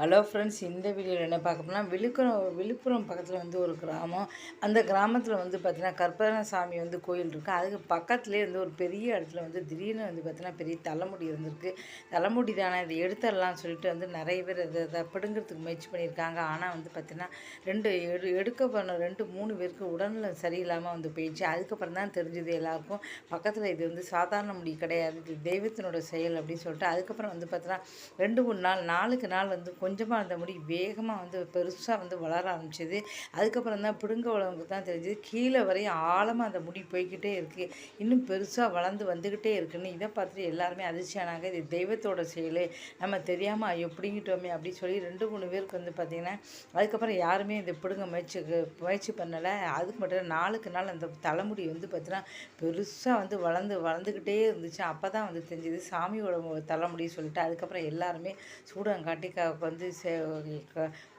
Hello friends இந்த வீடியோவில் என்ன பார்க்க போனால் விழுப்புரம் விழுப்புரம் பக்கத்தில் வந்து ஒரு கிராமம். அந்த கிராமத்தில் வந்து பார்த்தீங்கன்னா கற்பகசாமி வந்து கோயில் இருக்குது அதுக்கு பக்கத்துலேயே வந்து ஒரு பெரிய இடத்துல வந்து திடீர்னு வந்து பார்த்திங்கன்னா பெரிய தலைமுடி இருந்திருக்கு. தலைமுடி தானே இதை எடுத்துடலாம்னு சொல்லிட்டு வந்து நிறைய பேர் அதை இதை பிடுங்கிறதுக்கு முயற்சி பண்ணியிருக்காங்க. ஆனால் வந்து பார்த்திங்கன்னா ரெண்டு எடு எடுக்க போன ரெண்டு மூணு பேருக்கு உடல்நிலை சரியில்லாமல் வந்து போயிடுச்சு. அதுக்கப்புறம் தான் தெரிஞ்சது எல்லாருக்கும் பக்கத்தில் இது வந்து சாதாரண முடி கிடையாது. இது தெய்வத்தினோட செயல் அப்படின்னு சொல்லிட்டு அதுக்கப்புறம் வந்து பார்த்திங்கன்னா ரெண்டு மூணு நாள் நாளுக்கு நாள் வந்து கொஞ்சமாக அந்த முடி வேகமாக வந்து பெருசாக வந்து வளர ஆரம்பிச்சது. அதுக்கப்புறம் தான் பிடுங்க உழவுக்கு தான் தெரிஞ்சது. கீழே வரையும் ஆழமாக அந்த முடி போய்கிட்டே இருக்குது இன்னும் பெருசாக வளர்ந்து வந்துக்கிட்டே இருக்குன்னு இதை பார்த்துட்டு எல்லாருமே அதிர்ச்சியானாங்க. இது தெய்வத்தோட செயல். நம்ம தெரியாமல் ஐயோ அப்படின்னு சொல்லி ரெண்டு மூணு பேருக்கு வந்து பார்த்திங்கன்னா அதுக்கப்புறம் யாருமே இந்த பிடுங்க முயற்சி முயற்சி பண்ணலை. அதுக்கு மட்டும் நாளுக்கு நாள் அந்த தலைமுடி வந்து பார்த்தீங்கன்னா பெருசாக வந்து வளர்ந்து வளர்ந்துக்கிட்டே இருந்துச்சு. அப்போ தான் வந்து தெரிஞ்சது சாமியோட தலைமுடி சொல்லிட்டு அதுக்கப்புறம் எல்லாருமே சூடங்காட்டி க வந்து செ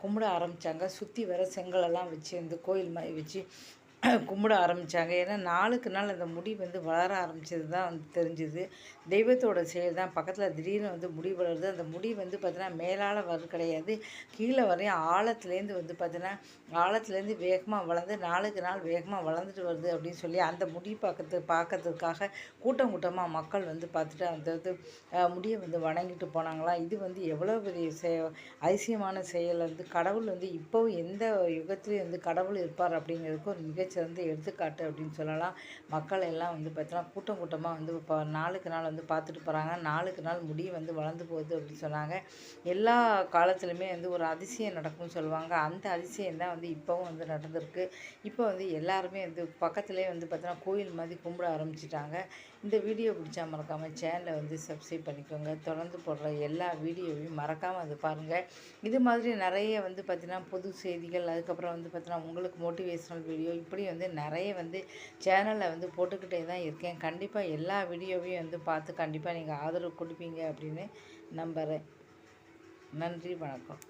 கும்பிட ஆரம்பித்தாங்க சுற்றி வர செங்கலெல்லாம் வச்சு இந்த கோயில் மாதிரி வச்சு கும்பிட ஆரம்பித்தாங்க ஏன்னா நாளுக்கு நாள் அந்த முடி வந்து வளர ஆரம்பிச்சது தான் வந்து தெரிஞ்சுது. தெய்வத்தோட செயல் தான். பக்கத்தில் திடீர்னு வந்து முடி வளருது. அந்த முடி வந்து பார்த்தீங்கன்னா மேலால் வர கிடையாது. கீழே வரையும் ஆழத்துலேருந்து வந்து பார்த்தீங்கன்னா ஆழத்துலேருந்து வேகமாக வளர்ந்து நாளுக்கு நாள் வேகமாக வளர்ந்துட்டு வருது அப்படின்னு சொல்லி அந்த முடி பார்க்கறது பார்க்கறதுக்காக கூட்டம் கூட்டமாக மக்கள் வந்து பார்த்துட்டு அந்த இது முடியை வந்து வணங்கிட்டு போனாங்களாம். இது வந்து எவ்வளோ பெரிய செ அதிசயமான செயல் வந்து கடவுள் வந்து இப்போவும் எந்த யுகத்துலேயும் வந்து கடவுள் இருப்பார் அப்படிங்கிறதுக்கு ஒரு சிறந்த எடுத்துக்காட்டு அப்படின்னு சொல்லலாம். மக்கள் எல்லாம் வந்து பார்த்தீங்கன்னா கூட்டம் கூட்டமாக வந்து இப்போ நாளுக்கு நாள் வந்து பார்த்துட்டு போகிறாங்க நாளுக்கு நாள் முடி வந்து வளர்ந்து போகுது அப்படின்னு சொன்னாங்க. எல்லா காலத்துலையுமே வந்து ஒரு அதிசயம் நடக்கும்னு சொல்லுவாங்க. அந்த அதிசயம் தான் வந்து இப்போவும் வந்து நடந்திருக்கு. இப்போ வந்து எல்லாருமே வந்து பக்கத்துலேயே வந்து பார்த்தீங்கன்னா கோயில் மாதிரி கும்பிட ஆரம்பிச்சிட்டாங்க. இந்த வீடியோ பிடிச்சா மறக்காமல் சேனலை வந்து சப்ஸ்கிரைப் பண்ணிக்கோங்க. தொடர்ந்து போடுற எல்லா வீடியோவையும் மறக்காமல் அது பாருங்கள் இது மாதிரி நிறைய வந்து பார்த்திங்கன்னா பொது செய்திகள் அதுக்கப்புறம் வந்து பார்த்திங்கன்னா உங்களுக்கு மோட்டிவேஷனல் வீடியோ இப்படி வந்து நிறைய வந்து சேனலில் வந்து போட்டுக்கிட்டே தான் இருக்கேன். கண்டிப்பாக எல்லா வீடியோவையும் வந்து பார்த்து கண்டிப்பாக நீங்கள் ஆதரவு கொடுப்பீங்க அப்படின்னு நம்புகிறேன் நன்றி வணக்கம்.